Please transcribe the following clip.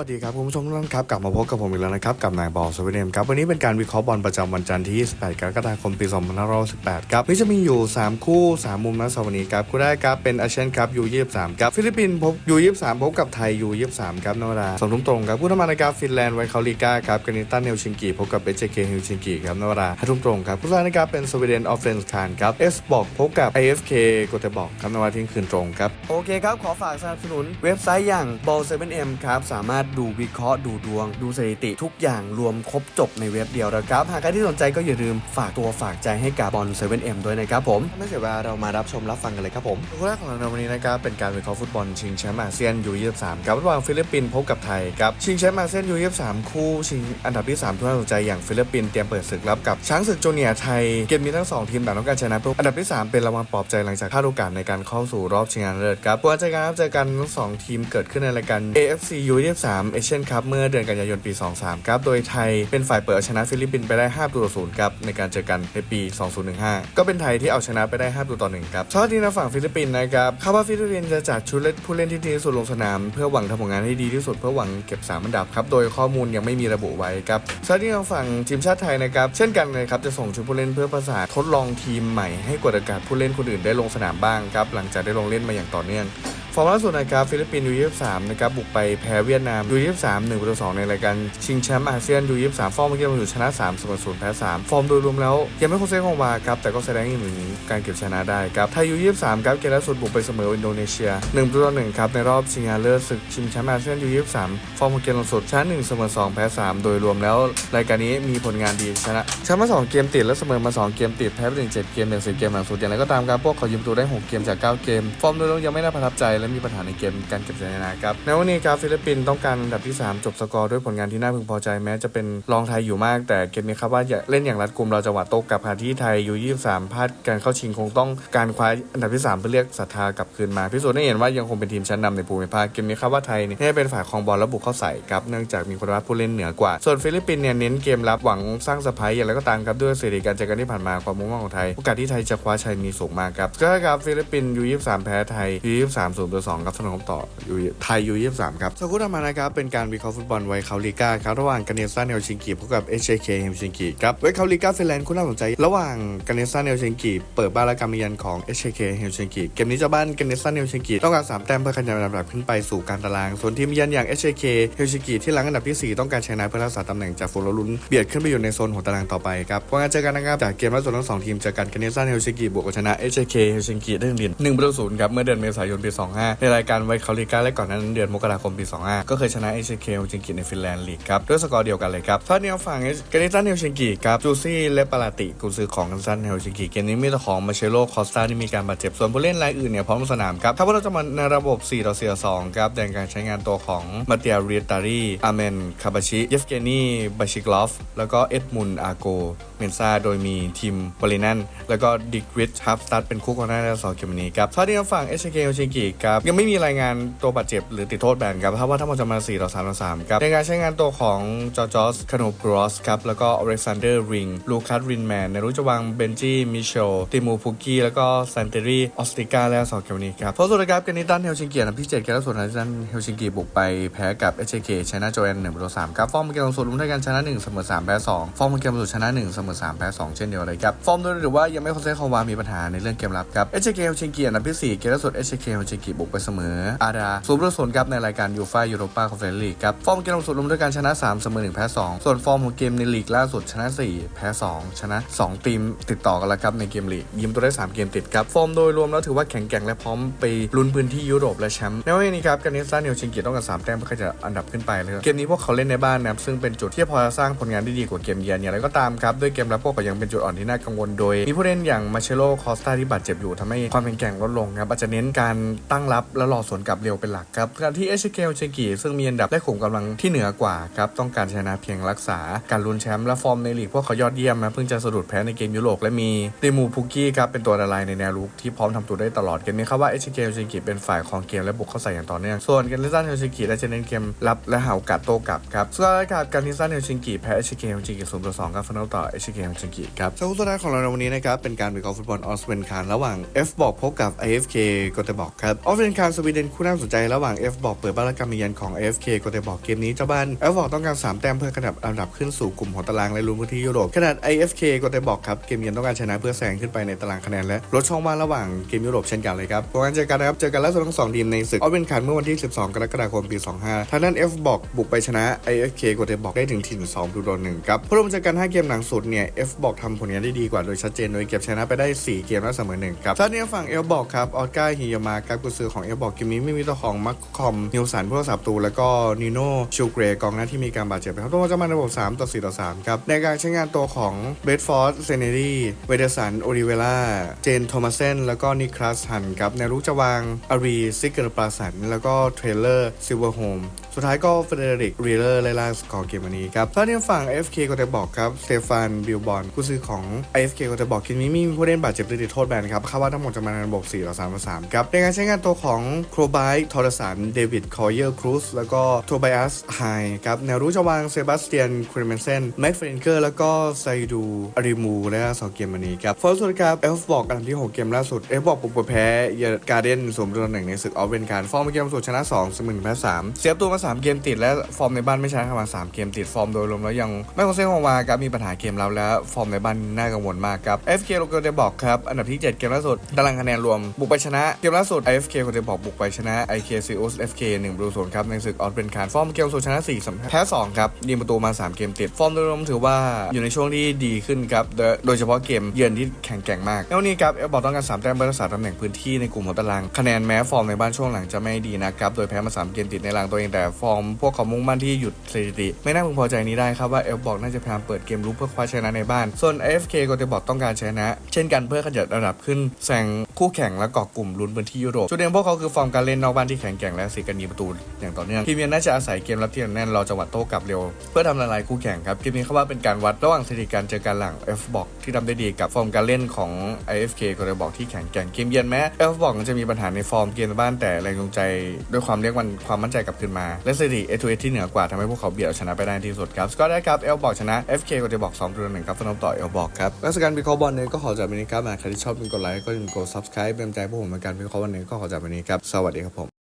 วัสดีครับคุณผู้ชมทุกท่านครับกลับมาพบกับผมอีกแล้วนะครับกับนายบอลสวีเดนครับวันนี้เป็นการวิเคราะห์บอลประจำวันจันทร์ที่ 28 กรกฎาคมปี 2518 ครับนี่จะมีอยู่ 3 คู่ 3 มุมนะสำหรับวันนี้ครับคู่แรกครับเป็นอาเซียนครับยู23ครับฟิลิปปินส์พบยู23พบกับไทยยู23ครับนเวลาสองทุ่มตรงครับคู่ธรรมดาครับฟินแลนด์ไวคาลิก้าครับกานิตันเฮลชิงกิพบกับเอเจเคเฮลชิงกิครับนเวลาห้าทุ่มตรงครับคู่สุดท้ายนะครับเป็นสวีเดนออฟเฟนส์คานครับเอสบอกพบกับ AFK โกเตบอกครับนเวลาเที่ยงคืนตรงครับโอเคครับขอฝากสนับสนุนเว็บไซต์อย่าง ball 7 m ครับสามารถดูวิเคราะห์ดูดวง ดูสถิติทุกอย่างรวมครบจบในเว็บเดียวนะครับ หากใครที่สนใจก็อย่าลืมฝากตัวฝากใจให้กับบอล7 m ด้วยนะครับผม ไม่เสียเวลาเรามารับชมรับฟังกันเลยครับผมคู่แรกของเราในวันนี้นะครับเป็นการวิเคราะห์ฟุตบอลชิงแชมป์อาเซียนยู23ครับระหว่างฟิลิปปินส์พบกับไทยครับชิงแชมป์อาเซียนยู23คู่ชิงอันดับที่3ที่น่าสนใจอย่างฟิลิปปินส์เตรียมเปิดศึกรับกับช้างศึกโจเนียร์ไทยเกมนี้ทั้งสองทีมต่างต้องการชนะเพื่ออันดับที่ 3 เป็นรางวัลปลอบใจหลังจากพลาดโอกาสในการเข้าสู่รอบชิงชนะเลิศครับผลการเจอกันครับเจอกันทั้งสองทีมเกิดขึ้นในรายการ AFC U23 Asian Cup เมื่อเดือนกันยายนปี 23 ครับ โดยไทยเป็นฝ่ายเปิดเอาชนะฟิลิปปินส์ไปได้5ตัวต่อศูนย์ครับในการเจอกันในปี 2015 ก็เป็นไทยที่เอาชนะไปได้5ตัวต่อ1ครับชอบที่ในฝั่งฟิลิปปินส์นะครับคาดว่าฟิลิปปินส์จะจัดชุดเล่นผู้เล่นที่ดีที่สุดลงสนาม เพื่อหวังทำผลงานให้ดีที่สุดเพื่อหวังเก็บ3อันดับครับโดยข้อมูลยังไม่มีระบุไว้ครับชอบที่ทางฝั่งทีมชาติไทยนะครับเช่นกันนะครับจะส่งชุดผู้เล่นเพื่อประสานทดลองทีมใหม่ให้กดอากาศผู้เล่นคนอื่นได้ลงสนามบ้างครับหลังจากได้ลงเล่นมาอย่างต่อเนื่อง ฟอร์มล่าสุดนะครับฟิลิปปินส์ยูยี่สามนะครับบุกไปแพ้เวียดนามยูยี่สามหนึ่งประตูสองในรายการชิงแชมป์อาเซียนยูยี่สามฟอร์มเมื่อกี้เราอยู่ชนะสามเสมอศูนย์แพ้สามฟอร์มโดยรวมแล้ว ยังไม่คงเส้นคงวาครับแต่ก็แสดงให้เห็นถึงการเก็บชนะได้ครับไทยยูยี่สามครับเกมล่าสุดบุกไปเสมออินโดนีเซียหนึ่งประตูต่อหนึ่งครับในรอบชิงชนะเลิศศึกชิงแชมป์อาเซียนยูยี่สามฟอร์มของเกมล่าสุดชนะหนึ่งเสมอสองแพ้สามโดยรวมแล้ว รายการนี้มีผลงานดีชนะชนะมาสองเกมติดและเสมอมาสองเกมติดแพ้ไปถึงเจ็ดเกมเหลือสิบเกมหลังสุดอย่างไรก็ตามครับพวกเขายิมตัวได้หกเกมจากเก้าเกมฟอร์มโดยรวมยังไม่น่าประทับใจและมีปัญหาในเกมการเก็บชนะครับในวันนี้ครับฟิลิปปินส์ต้องการอันดับที่ 3 จบสกอร์ด้วยผลงานที่น่าพึงพอใจแม้จะเป็นรองไทยอยู่มาก แต่เกมนี้ครับว่าเล่นอย่างรัดกุมเราจะหวาดโต๊ะกับหาที่ไทยยู23พลาดการเข้าชิงคงต้องการคว้าอันดับที่ 3 เพื่อเรียกศรัทธากลับคืนมาพิสูจน์ให้เห็นว่ายังคงเป็นทีมชั้นนำในภูมิภาคเกมนี้ครับว่าไทยเนี่ยให้เป็นฝ่ายครองบอลและบุกเข้าใส่ครับเนื่องจากมีคุณภาพผู้เล่นเหนือกว่า ส่วนฟิลิปปินส์เนี่ยเน้นเกมรับหวังสร้างสะพายอย่างไรก็ตามครับด้วยสถิติการเจอกันที่ผ่านมาความมุ่งมั่นของไทยโอกาสที่ไทยจะคว้าชัยมีสูงมากครับก็ครับฟิลิปปินส์ยู23แพ้ไทยยู23ศูนย์ต่อสองครับสนองต่อยูไทยยู23ครับสกุลธรรมานะครับ เป็นการวิเคราะห์ฟุตบอลไวคาลิก้าครับระหว่างกาเนซันเฮลชิงกิพบกับเอชเคเฮลชิงกิครับไวคาลิก้าฟินแลนด์คู่น่าสนใจ ระหว่างกาเนซันเฮลชิงกิเปิดบ้านและการมาเยือนของเอชเคเฮลชิงกิเกมนี้เจ้าบ้านกาเนซันเฮลชิงกิต้องการสามแต้มเพื่อขยับลำดับขึ้นไปสู่การตาราง ส่วนทีมเยือนอย่างเอชเคเฮลชิงกิที่หลังอันดับที่สี่ต้องการชนะเพื่อรักษาตำแหน่งจากฝูงลุ้นเบียดขึ้นไปอยู่ในโซนของตารางต่อไปครับพวกงานเจอกันนะครับจากเกมล่าสุดทั้งสองทีมเจอกันกาเนซันเฮลชิงกิบวกกับชนะเอชเคเฮลชิงกิได้หนึ่งเดียนหนึ่งประตูศูนย์ครับเมื่อเดือนเมษายนปี25 ในรายการไวคาลิก้าและก่อนนั้นเดือนมกราคมปี 25 ก็เคยชนะเอชเคเฮลชิงกิในฟินแลนด์ลีกครับด้วยสกอร์เดียวกันเลยครับถ้าเนี่ยฝั่งกาเนซันเฮลชิงกิครับจูซี่และปาลาติกุนซือของกาเนซันเฮลชิงกิเกมนี้มีแต่ของมาเชโลคอสตาที่มีการบาดเจ็บส่วนผู้เล่นรายอื่นเนี่ยพร้อมสนามครับถ้าพวกเราจะมาในระบบ4ต่อ4ต่อ2ครับในการใช้งานตัวของมาเตียเรียตารีอาเมนคาบาชิเยฟเกนีบาชิกลอฟแล้วก็เอ็ดมุนอาโก เมนซาโดยมีทีมบรินันแล้วก็ดิกริชฮับสตัดเป็นคู่กองหน้าในสองเกมนี้ครับเท่าที่ทางฝั่งเอชเคโอชิกิครับยังไม่มีรายงานตัวบาดเจ็บหรือติดโทษแบนครับถ้าว่าทั้งหมดจะมา4ต่อ3ต่อ3ครับในการใช้งานตัวของจอร์จอสคาโนกรอสครับแล้วก็อเล็กซานเดอร์ริงลูคัสรินแมนในรุ่นจะวางเบนจี้มิเชลติมูพุกี้แล้วก็ซันเตอรี่ออสติก้าและสองเกมนี้ครับเพราะสุดท้ายครับเกมนี้ตันเฮลชิงกิอันดับที่7ครับแล้วส่วนทันเฮลชิงกิบุกไปแพ้กับเอชเคชนะโจแอน1ประตู3ครับฟอร์มเกมสุดรวมด้วยกันชนะ1เสมอ3แพ้2ฟอร์มเกมสุดชนะ1เสมอ3แพ้2เช่นเดียวเลยครับ ฟอร์มโดยหรือว่ายังไม่คอนเซ็ปต์ของวามีปัญหาในเรื่องเกมรับครับเอชเคเฮลชิงกิอันดับที่ 4 เกมล่าสุดเอชเคเฮลชิงกิบุกไปเสมออาดาซูเปอร์โซนครับในรายการยูฟ่ายูโรปาคอนเฟอเรนซ์ลีกครับฟอร์มเกมล่าสุดรวมด้วยกันชนะ 3 เสมอ 1 แพ้ 2 ส่วนฟอร์มของเกมในลีกล่าสุดชนะ 4 แพ้ 2 ชนะ 2 ทีมติดต่อกันแล้วครับในเกมลีกยิมตัวได้ 3 เกมติดครับฟอร์มโดยรวมแล้วถือว่าแข็งแกร่งและพร้อมไปลุ้นพื้นที่ยุโรปและแชมป์ในวันนี้ครับการนิสซาเนลชิงกิต้องการ3แต้มเพื่อขยับอันดับขึ้นไปเลยเกมนี้พวกเขาเล่นในบ้านนะครับซึ่งเป็นจุดที่พอจะสร้างผลงานได้ดีกว่าเกมเยือนอย่างไรก็ตามครับด้วยเกมรับพวกก็ยังเป็นจุดอ่อนที่น่ากังวลโดยมีผู้เล่นอย่างมาเชโลคอสตาที่บาดเจ็บอยู่ทำให้ความแข็งแกร่งลดลงครับอาจจะเน้นการตั้งรับและรอสวนกลับเร็วเป็นหลักครับการที่เอชเคลเชกิซึ่งมีอันดับและขุมกำลังที่เหนือกว่าครับต้องการชนะเพียงรักษา การลุ้นแชมป์และฟอร์มในลีกพวกเขายอดเยี่ยมนะเพิ่งจะสะดุดแพ้ในเกมยุโรปและมีเดมูพุกี้ครับเป็นตัวละลายในแนวรุกที่พร้อมทำตัวได้ตลอดเกมนี้ครับว่าเอชเคลเชกิเป็นฝ่ายของเกมและบุกเข้าใส่อย่างต่อเนื่องส่วนการนิซันเฮลชิงกิและจะเน้นเกมรับและหาโอกาสโต้กลับครับส่วนรายการการนิซันเฮลชิกิแพ้เอชเคลเชกิศูนย์ต่อสองครับฟันเอาต่อเอชเคลเฮลชิงกิครับสกุลสุดท้ายของเราในวันนี้นะครับ เป็นการวิเคราะห์ฟุตบอลออสเวนคานระหว่าง F บอกพบกับ AFK กอเตบอกครับออฟเฟเรนคารสวีเดนคู่น่าสนใจระหว่าง F บอกเปิดบ้านและการมาเยือนของ AFK ก็ได้บอกเกมนี้เจ้าบ้าน F บอกต้องการ 3 แต้มเพื่อกระดับอันดับขึ้นสู่กลุ่มของตารางและลุ้นพื้นที่ยุโรปขนาด AFK ก็ได้บอกครับเกมเยือนต้องการชนะเพื่อแซงขึ้นไปในตารางคะแนนและลดช่องว่างระหว่างเกมยุโรปเช่นกันเลยครับการเจอกันนะครับเจอกันล่าสุดทั้งสองทีมในศึกออฟเวนคารเมื่อวันที่ 12 กรกฎาคมปี 25ทางด้าน F บอกบุกไปชนะ AFK ก็ได้บอกได้ถึงถิ่น2ดูโดนหนึ่งครับพรวมเจอกัน5เกมหลังสุดเนี่ย F บอกทำผลงานได้ดีกว่าโดยชัดเจนโดยเก็บชนะไปได้ 4 เกมและเสมอหนึ่งครับท่านี้ฝั่ง F บอกครับออสการ์ฮิยามาครับกุซือของ F บอกเกมนี้ไม่มีตัวของมัคคอมนิวสันผู้รักษาประตูแล้วก็นิโน่ชูเกรกองหน้าที่มีการบาดเจ็บนะครับต้องจะมาในระบบ 3 ต่อ 4 ต่อ 3 ครับ ในการใช้งานตัวของเบดฟอร์ดเซเนรีเวเดสันโอริเวล่าเจนโทมัสเซนแล้วก็นิคลัสฮันครับในรุกจะวางอารีซิกเกอร์ปราสันแล้วก็เทรลเลอร์ซิลเวอร์โฮมสุดท้ายก็เฟเดริกเรเลอร์ไล่ล่าสกอร์เกมวันนี้ครับถ้าที่ฝั่ง FK ก็จะบอกครับสเตฟานบิลบอลผู้ซื้อของ AFK ก็จะบอกคินนี้มีผู้เล่นบาดเจ็บหรือติดโทษแบนครับคาดว่าทั้งหมดจะมาในระบบ4ต่อ3ต่อ3ครับในการใช้งานตัวของโครบายทอร์สันเดวิดคอยเยอร์ครูสแล้วก็โทบ i อัสไฮครับแนวรู้จะวางเซบาสเตียนครีเมนเซนแม็กเฟรนเกอร์แล้วก็ไซดูอาริมูและสองเกมวันนี้ครับฟอร์สุดครับ F บอกอันดับที่ 6 เกมล่าสุด F บอกปุบแพ้เยอร์การ์เดนสวมตัวหนึ่งในศึกออฟเวนการฟอร์มเกมสุดชนะ2เสมอ1แพ้3เสียตัวมา 3 เกมติดและฟอร์มในบ้านไม่ชนะมา3เกมติดฟอร์มโดยรวมแล้วยังไม่คงเส้นคงวาครับมีปัญหาเกมรับและฟอร์มในบ้านน่ากังวลมากครับ FK โลโกเดบอกครับ อันดับที่ 7 เกมล่าสุดตารางคะแนนรวม บุกไปชนะ เกมล่าสุด FK โลโกเดบอกบุกไปชนะ IK c o s FK 1ประตูศูนย์ครับในศึกออสเวนการฟอร์มเกมสุดชนะ4สมอแพ้2ครับยิงประตูมา 3 เกมติดฟอร์มโดยรวมถือว่าอยู่ในช่วงที่ดีขึ้นครับโดยเฉพาะเกมเยือนที่แข็งแกร่งมากแล้วนี้ครับเอฟบอกต้องการ3แต้มเพื่อรักษาตำแหน่งพื้นที่ในกลุ่มของตารางคะแนนแม้ฟอร์มในบ้านช่วงหลังจะไม่ดีนะครับโดยแพ้มา3เกมติดในรางตัวเองแต่ฟอร์มพวกเขามุ่งมั่นที่หยุดสถิติ ไม่น่าพึงพอใจนี้ได้ครับว่าเอฟบอกน่าจะพยายามเปิดเกมรุกเพื่อคว้าชนะในบ้าน ส่วน AFK ก็จะบอกต้องการชนะ เช่นกันเพื่อขยับระดับขึ้นแซง คู่แข่งและเกาะกลุ่มลุ้นพื้นที่ยุโรปจุดเด่นพวกเขาคือฟอร์มการเล่นนอกบ้านที่แข็งแกร่งและสีกันยิงประตูอย่างต่อเนื่องทีมเยือนน่าจะอาศัยเกมรับที่หนักแน่นรอจังหวะโต้กลับเร็ว เพื่อทำละลายคู่แข่งครับเกมนี้เขาว่าเป็นการวัดระหว่างสถิติการเจอกันหลัง F บอกที่ทำได้ดีกับฟอร์มการเล่นของ IFK ก็จะบอกที่แข็งแกร่งเกมเยือนแม้ F บอกจะมีปัญหาในฟอร์มเกมในบ้านแต่แรงจูงใจด้วยความเรียกมันความมั่นใจกลับคืนมา และสถิติ A2A ที่เหนือกว่าทำให้พวกเขาเบียดเอาชนะไปได้ที่สุดครับสกอร์ได้ครับ F บอกชนะ FK ก็จะบอก2ตัวหนึ่งครับสนมต่อ F บอกครับและสการวิเคราะห์บอลเนี่ยก็ขอจากวันนี้ครับใครที่ชอบเป็นกดไลค์ก็อย่าลืมกด subscribe เป็นใจพวกผมในการวิเคราะห์วันนี้ก็ขอจากวันนี้ครับ สวัสดีครับผม